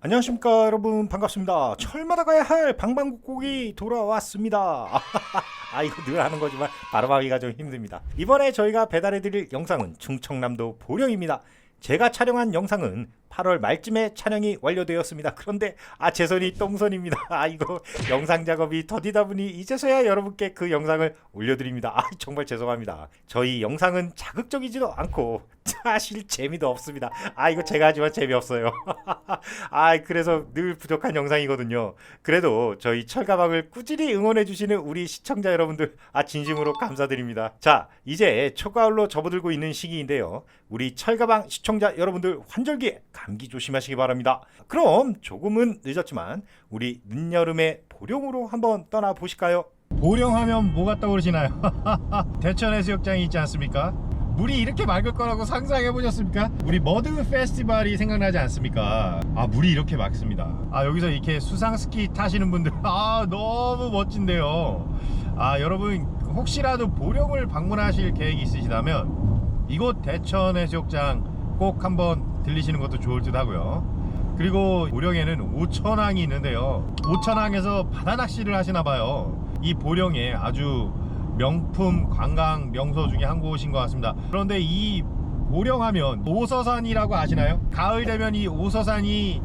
안녕하십니까 여러분 반갑습니다. 철마다 가야 할 방방곡곡이 돌아왔습니다. 아 이거 늘 하는 거지만 발음하기가 좀 힘듭니다. 이번에 저희가 배달해드릴 영상은 충청남도 보령입니다. 제가 촬영한 영상은 8월 말쯤에 촬영이 완료되었습니다. 그런데 아 제 손이 똥손입니다. 아 이거 영상 작업이 더디다 보니 이제서야 여러분께 그 영상을 올려드립니다. 아 정말 죄송합니다. 저희 영상은 자극적이지도 않고 사실 재미도 없습니다. 아 이거 제가 하지만 재미없어요. 아 그래서 늘 부족한 영상이거든요. 그래도 저희 철가방을 꾸준히 응원해 주시는 우리 시청자 여러분들 아 진심으로 감사드립니다. 자 이제 초가을로 접어들고 있는 시기인데요. 우리 철가방 시청자 여러분들 환절기에 감기 조심하시기 바랍니다. 그럼 조금은 늦었지만 우리 늦여름의 보령으로 한번 떠나 보실까요? 보령하면 뭐가 떠오르시나요? 대천 해수욕장이 있지 않습니까? 물이 이렇게 맑을 거라고 상상해 보셨습니까? 우리 머드 페스티벌이 생각나지 않습니까? 아 물이 이렇게 맑습니다. 아 여기서 이렇게 수상 스키 타시는 분들 아 너무 멋진데요. 아 여러분 혹시라도 보령을 방문하실 계획이 있으시다면 이곳 대천 해수욕장 꼭 한번 들리시는 것도 좋을 듯 하고요. 그리고 보령에는 오천항이 있는데요. 오천항에서 바다 낚시를 하시나 봐요. 이 보령에 아주 명품 관광 명소 중에 한 곳인 것 같습니다. 그런데 이 보령하면 오서산이라고 아시나요? 가을 되면 이 오서산이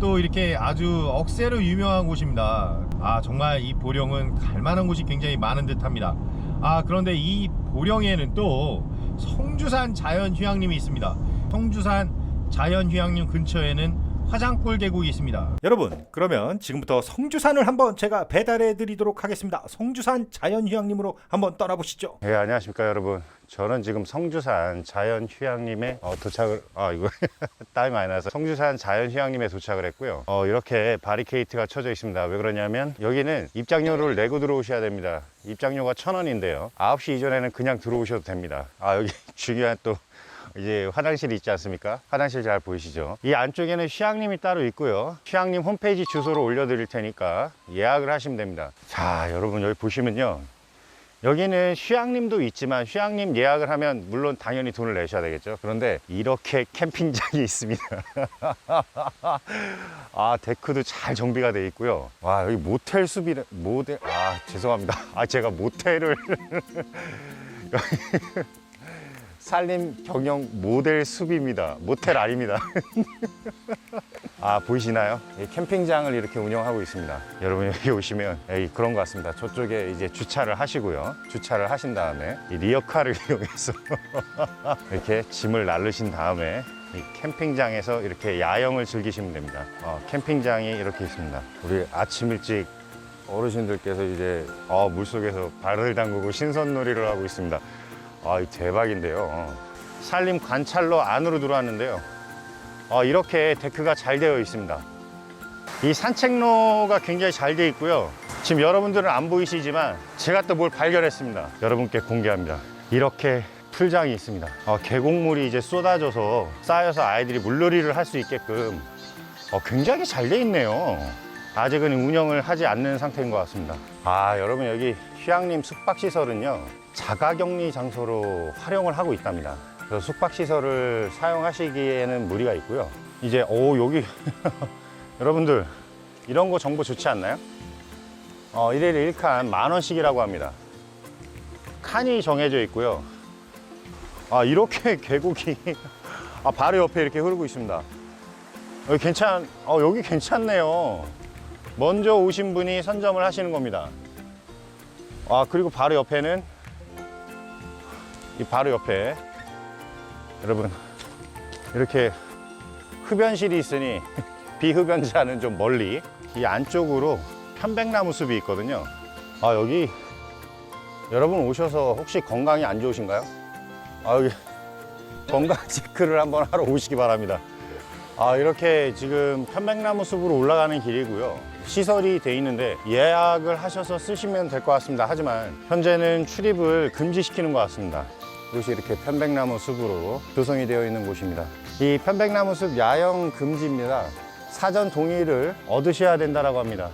또 이렇게 아주 억새로 유명한 곳입니다. 아 정말 이 보령은 갈만한 곳이 굉장히 많은 듯 합니다. 아 그런데 이 보령에는 또 성주산 자연휴양림이 있습니다. 성주산 자연휴양림 근처에는 화장골 계곡이 있습니다. 여러분, 그러면 지금부터 성주산을 한번 제가 배달해 드리도록 하겠습니다. 성주산 자연휴양림으로 한번 떠나보시죠. 네, 안녕하십니까 여러분. 저는 지금 성주산 자연휴양림에 어, 도착을 아 이거 땀이 많이 나서 성주산 자연휴양림에 도착을 했고요. 어, 이렇게 바리케이트가 쳐져 있습니다. 왜 그러냐면 여기는 입장료를 내고 들어오셔야 됩니다. 입장료가 천 원인데요. 9시 이전에는 그냥 들어오셔도 됩니다. 아 여기 중요한 또 이제 화장실이 있지 않습니까? 화장실 잘 보이시죠? 이 안쪽에는 휴양림이 따로 있고요. 휴양림 홈페이지 주소를 올려드릴 테니까 예약을 하시면 됩니다. 자, 여러분 여기 보시면요. 여기는 휴양림도 있지만 휴양림 예약을 하면 물론 당연히 돈을 내셔야 되겠죠. 그런데 이렇게 캠핑장이 있습니다. 아 데크도 잘 정비가 돼 있고요. 와 여기 모텔 숲이 모델 아 죄송합니다. 아 제가 모텔을 살림 경영 모델 숲입니다. 모텔 아닙니다. 아 보이시나요? 이 캠핑장을 이렇게 운영하고 있습니다. 여러분 여기 오시면 그런 것 같습니다. 저쪽에 이제 주차를 하시고요. 주차를 하신 다음에 이 리어카를 이용해서 이렇게 짐을 나르신 다음에 이 캠핑장에서 이렇게 야영을 즐기시면 됩니다. 어, 캠핑장이 이렇게 있습니다. 우리 아침 일찍 어르신들께서 이제 어, 물속에서 발을 담그고 신선놀이를 하고 있습니다. 아, 이 대박인데요. 산림 관찰로 안으로 들어왔는데요. 어, 이렇게 데크가 잘 되어 있습니다. 이 산책로가 굉장히 잘 되어 있고요. 지금 여러분들은 안 보이시지만 제가 또 뭘 발견했습니다. 여러분께 공개합니다. 이렇게 풀장이 있습니다. 어, 계곡물이 이제 쏟아져서 쌓여서 아이들이 물놀이를 할 수 있게끔 어, 굉장히 잘 되어 있네요. 아직은 운영을 하지 않는 상태인 것 같습니다. 아, 여러분 여기 휴양림 숙박시설은요. 자가격리 장소로 활용을 하고 있답니다. 그래서 숙박시설을 사용하시기에는 무리가 있고요. 이제, 오, 여기, 여러분들, 이런 거 정보 좋지 않나요? 어, 1일 1칸 만 원씩이라고 합니다. 칸이 정해져 있고요. 아, 이렇게 계곡이, 아, 바로 옆에 이렇게 흐르고 있습니다. 여기 괜찮, 어, 여기 괜찮네요. 먼저 오신 분이 선점을 하시는 겁니다. 아, 그리고 바로 옆에는 이 바로 옆에 여러분 이렇게 흡연실이 있으니 비흡연자는 좀 멀리 이 안쪽으로 편백나무 숲이 있거든요. 아 여기 여러분 오셔서 혹시 건강이 안 좋으신가요? 아 여기 건강 체크를 한번 하러 오시기 바랍니다. 아 이렇게 지금 편백나무 숲으로 올라가는 길이고요. 시설이 돼 있는데 예약을 하셔서 쓰시면 될 것 같습니다. 하지만 현재는 출입을 금지시키는 것 같습니다. 이것이 이렇게 편백나무 숲으로 조성이 되어 있는 곳입니다. 이 편백나무 숲 야영 금지입니다. 사전 동의를 얻으셔야 된다고 합니다.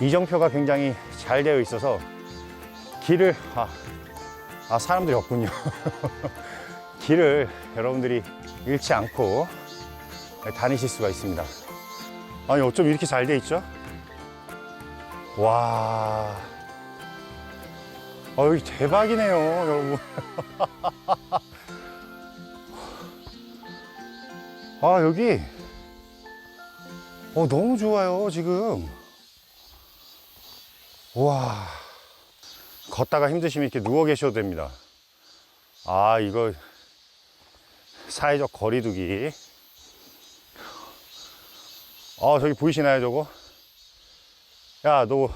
이정표가 굉장히 잘 되어 있어서 길을 아, 아 사람들이 없군요. 길을 여러분들이 잃지 않고 다니실 수가 있습니다. 아니 어쩜 이렇게 잘 돼 있죠? 와. 아 여기 대박이네요, 여러분. 아 여기 어 너무 좋아요 지금. 와. 걷다가 힘드시면 이렇게 누워 계셔도 됩니다. 아 이거 사회적 거리두기. 아 저기 보이시나요 저거? 야 너,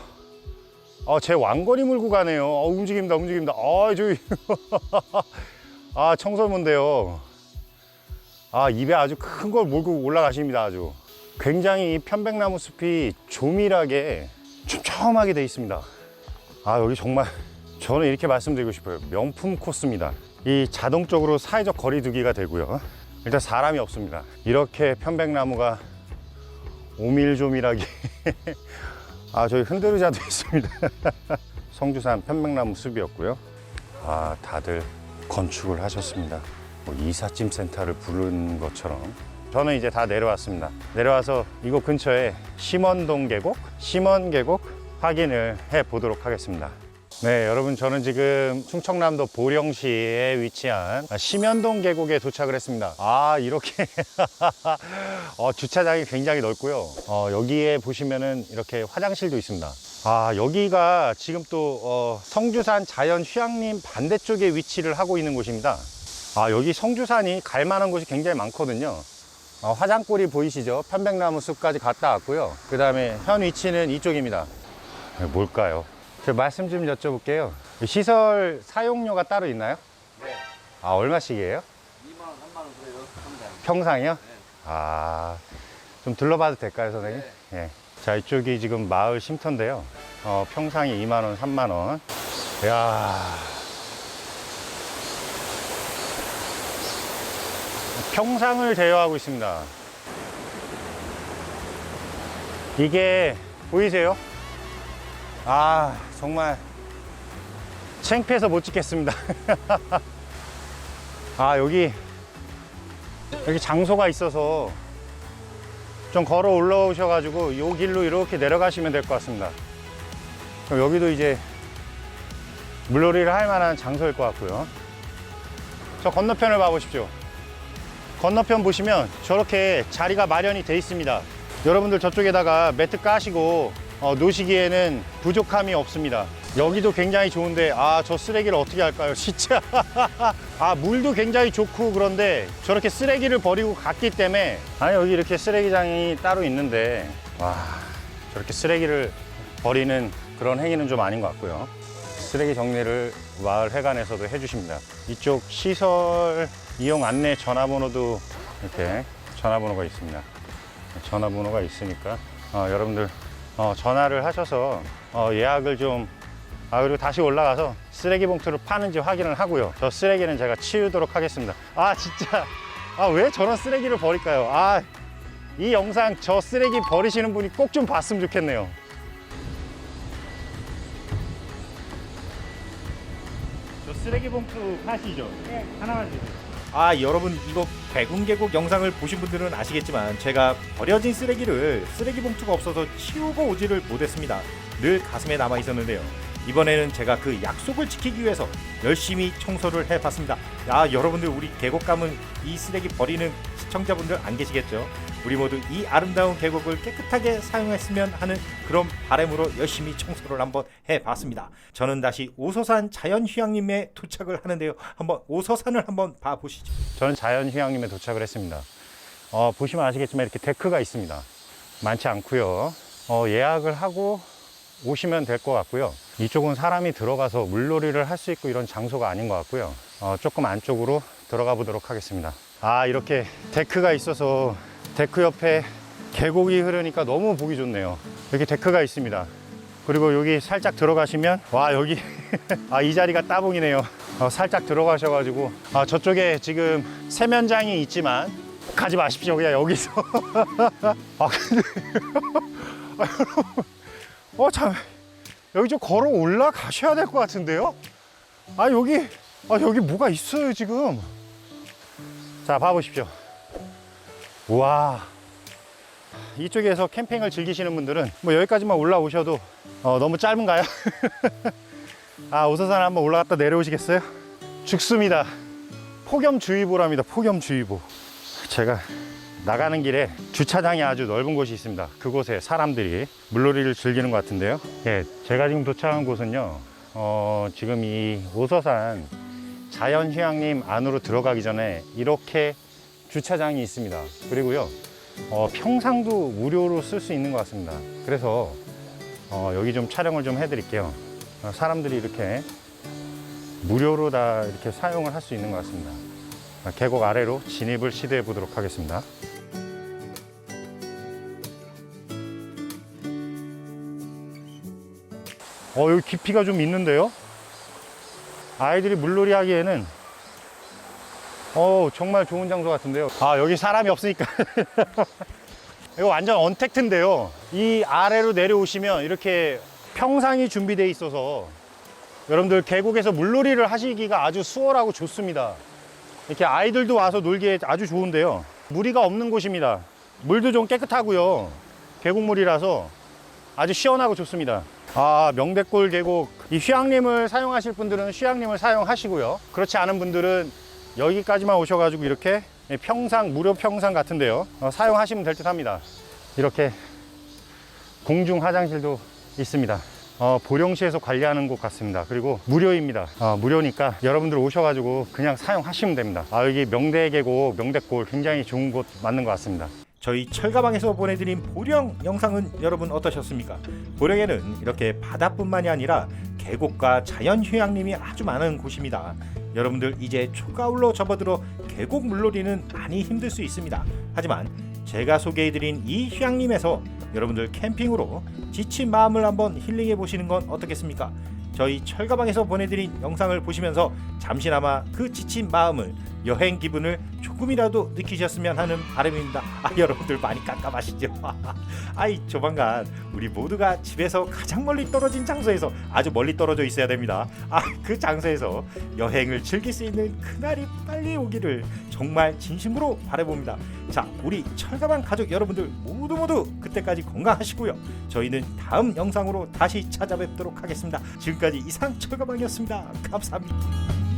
아 제 왕건이 물고 가네요. 어, 움직입니다 움직입니다. 아 저기, 아 청설모인데요. 아 입에 아주 큰 걸 몰고 올라가십니다 아주. 굉장히 이 편백나무 숲이 조밀하게 촘촘하게 돼 있습니다. 아 여기 정말 저는 이렇게 말씀드리고 싶어요. 명품 코스입니다. 이 자동적으로 사회적 거리두기가 되고요. 일단 사람이 없습니다. 이렇게 편백나무가 오밀조밀하게 아 저희 흔들의자도 있습니다. 성주산 편백나무 숲이었고요. 아 다들 건축을 하셨습니다. 뭐 이삿짐 센터를 부른 것처럼 저는 이제 다 내려왔습니다. 내려와서 이곳 근처에 심원동 계곡, 심원 계곡 확인을 해 보도록 하겠습니다. 네, 여러분 저는 지금 충청남도 보령시에 위치한 심연동 계곡에 도착을 했습니다. 아 이렇게 어, 주차장이 굉장히 넓고요. 어, 여기에 보시면은 이렇게 화장실도 있습니다. 아 여기가 지금 또 어, 성주산 자연 휴양림 반대쪽에 위치를 하고 있는 곳입니다. 아 여기 성주산이 갈 만한 곳이 굉장히 많거든요. 어, 화장골이 보이시죠? 편백나무 숲까지 갔다 왔고요. 그 다음에 현 위치는 이쪽입니다. 네, 뭘까요? 저 말씀 좀 여쭤볼게요. 시설 사용료가 따로 있나요? 네. 아, 얼마씩이에요? 2만 원, 3만 원 그래요. 평당. 평상이요? 아, 좀 둘러봐도 될까요, 선생님? 예. 자, 이쪽이 지금 마을 쉼터인데요. 어, 평상이 2만 원, 3만원. 이야. 평상을 제어하고 있습니다. 이게 보이세요? 아, 정말 창피해서 못 찍겠습니다. 아, 여기 여기 장소가 있어서 좀 걸어 올라오셔 가지고 요 길로 이렇게 내려가시면 될 것 같습니다. 그럼 여기도 이제 물놀이를 할 만한 장소일 것 같고요. 저 건너편을 봐보십시오. 건너편 보시면 저렇게 자리가 마련이 돼 있습니다. 여러분들 저쪽에다가 매트 까시고 어, 노시기에는 부족함이 없습니다. 여기도 굉장히 좋은데 아 저 쓰레기를 어떻게 할까요? 진짜 아 물도 굉장히 좋고 그런데 저렇게 쓰레기를 버리고 갔기 때문에 아니 여기 이렇게 쓰레기장이 따로 있는데 와 저렇게 쓰레기를 버리는 그런 행위는 좀 아닌 것 같고요. 쓰레기 정리를 마을 회관에서도 해주십니다. 이쪽 시설 이용 안내 전화번호도 이렇게 전화번호가 있습니다. 전화번호가 있으니까 어, 여러분들 어, 전화를 하셔서 어, 예약을 좀 아, 그리고 다시 올라가서 쓰레기 봉투를 파는지 확인을 하고요. 저 쓰레기는 제가 치우도록 하겠습니다. 아, 진짜. 아, 왜 저런 쓰레기를 버릴까요? 아, 이 영상 저 쓰레기 버리시는 분이 꼭 좀 봤으면 좋겠네요. 저 쓰레기 봉투 파시죠? 네. 하나만 주세요. 아 여러분 이거 백운계곡 영상을 보신 분들은 아시겠지만 제가 버려진 쓰레기를 쓰레기 봉투가 없어서 치우고 오지를 못했습니다. 늘 가슴에 남아 있었는데요. 이번에는 제가 그 약속을 지키기 위해서 열심히 청소를 해봤습니다. 야 여러분들 우리 계곡 가면 이 쓰레기 버리는 시청자분들 안 계시겠죠? 우리 모두 이 아름다운 계곡을 깨끗하게 사용했으면 하는 그런 바람으로 열심히 청소를 한번 해봤습니다. 저는 다시 오서산 자연휴양림에 도착을 하는데요. 한번 오서산을 한번 봐보시죠. 저는 자연휴양림에 도착을 했습니다. 어, 보시면 아시겠지만 이렇게 데크가 있습니다. 많지 않고요. 어, 예약을 하고 오시면 될 것 같고요. 이쪽은 사람이 들어가서 물놀이를 할 수 있고 이런 장소가 아닌 것 같고요. 어, 조금 안쪽으로 들어가 보도록 하겠습니다. 아 이렇게 데크가 있어서 데크 옆에 계곡이 흐르니까 너무 보기 좋네요. 여기 데크가 있습니다. 그리고 여기 살짝 들어가시면 와 여기 아 이 자리가 따봉이네요. 어, 살짝 들어가셔가지고 아 저쪽에 지금 세면장이 있지만 가지 마십시오 그냥 여기서 아 근데 아, 여러분 어참 여기 좀 걸어 올라가셔야 될 것 같은데요? 아 여기 아 여기 뭐가 있어요 지금 자 봐보십시오 우 와 이쪽에서 캠핑을 즐기시는 분들은 뭐 여기까지만 올라오셔도 어, 너무 짧은가요? 아 오서산 한번 올라갔다 내려오시겠어요? 죽습니다. 폭염주의보랍니다. 폭염주의보. 제가 나가는 길에 주차장이 아주 넓은 곳이 있습니다. 그곳에 사람들이 물놀이를 즐기는 것 같은데요. 예, 제가 지금 도착한 곳은요. 어, 지금 이 오서산 자연휴양림 안으로 들어가기 전에 이렇게 주차장이 있습니다. 그리고요. 어, 평상도 무료로 쓸 수 있는 것 같습니다. 그래서 어, 여기 좀 촬영을 좀 해드릴게요. 어, 사람들이 이렇게 무료로 다 이렇게 사용을 할 수 있는 것 같습니다. 어, 계곡 아래로 진입을 시도해 보도록 하겠습니다. 어, 여기 깊이가 좀 있는데요? 아이들이 물놀이 하기에는 어, 정말 좋은 장소 같은데요. 아, 여기 사람이 없으니까. 이거 완전 언택트인데요. 이 아래로 내려오시면 이렇게 평상이 준비되어 있어서 여러분들 계곡에서 물놀이를 하시기가 아주 수월하고 좋습니다. 이렇게 아이들도 와서 놀기에 아주 좋은데요. 무리가 없는 곳입니다. 물도 좀 깨끗하고요. 계곡물이라서 아주 시원하고 좋습니다. 아, 명백골 계곡. 이 휴양림을 사용하실 분들은 휴양림을 사용하시고요. 그렇지 않은 분들은 여기까지만 오셔가지고 이렇게 평상, 무료 평상 같은데요. 어, 사용하시면 될 듯 합니다. 이렇게 공중 화장실도 있습니다. 어, 보령시에서 관리하는 곳 같습니다. 그리고 무료입니다. 어, 무료니까 여러분들 오셔가지고 그냥 사용하시면 됩니다. 아, 여기 명대 계곡, 명대골 굉장히 좋은 곳 맞는 것 같습니다. 저희 철가방에서 보내드린 보령 영상은 여러분 어떠셨습니까? 보령에는 이렇게 바다뿐만이 아니라 계곡과 자연 휴양림이 아주 많은 곳입니다. 여러분들 이제 초가을로 접어들어 계곡 물놀이는 많이 힘들 수 있습니다. 하지만 제가 소개해드린 이 휴양림에서 여러분들 캠핑으로 지친 마음을 한번 힐링해 보시는 건 어떻겠습니까? 저희 철가방에서 보내드린 영상을 보시면서 잠시나마 그 지친 마음을 여행 기분을 조금이라도 느끼셨으면 하는 바람입니다. 아 여러분들 많이 깜깜하시죠? 아이 조만간 우리 모두가 집에서 가장 멀리 떨어진 장소에서 아주 멀리 떨어져 있어야 됩니다. 아 그 장소에서 여행을 즐길 수 있는 그날이 빨리 오기를 정말 진심으로 바라봅니다. 자 우리 철가방 가족 여러분들 모두 모두 그때까지 건강하시고요. 저희는 다음 영상으로 다시 찾아뵙도록 하겠습니다. 지금까지 이상 철가방이었습니다. 감사합니다.